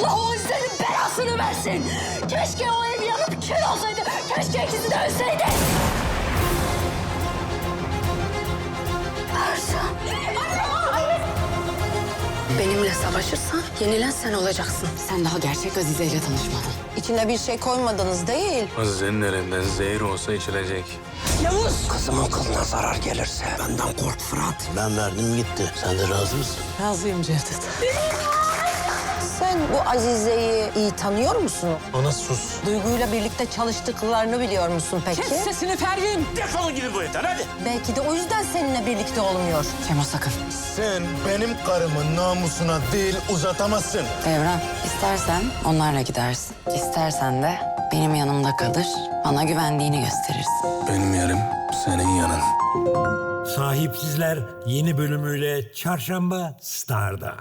Allah o Azize'nin belasını versin. Keşke o ev yanıp kül olsaydı. Keşke ikisi de ölseydi. Ersan. Benimle savaşırsan yenilen sen olacaksın. Sen daha gerçek Azize ile tanışmadın. İçine bir şey koymadınız değil. Azize'nin elinden zehir olsa içilecek. Yavuz. Kızımın kılına zarar gelirse benden kork Fırat. Ben verdim gitti. Sen de razı mısın? Razıyım Cevdet. Azize'yi iyi tanıyor musun? Ana sus. Duygu'yla birlikte çalıştıklarını biliyor musun peki? sesini Pervin. Defolun gidin bu evden hadi. Belki de o yüzden seninle birlikte olmuyor. Cemo sakın. Sen benim karımın namusuna değil uzatamazsın. Devran, istersen onlarla gidersin. İstersen de benim yanımda kalır, bana güvendiğini gösterirsin. Benim yerim senin yanın. Sahipsizler yeni bölümüyle Çarşamba Star'da.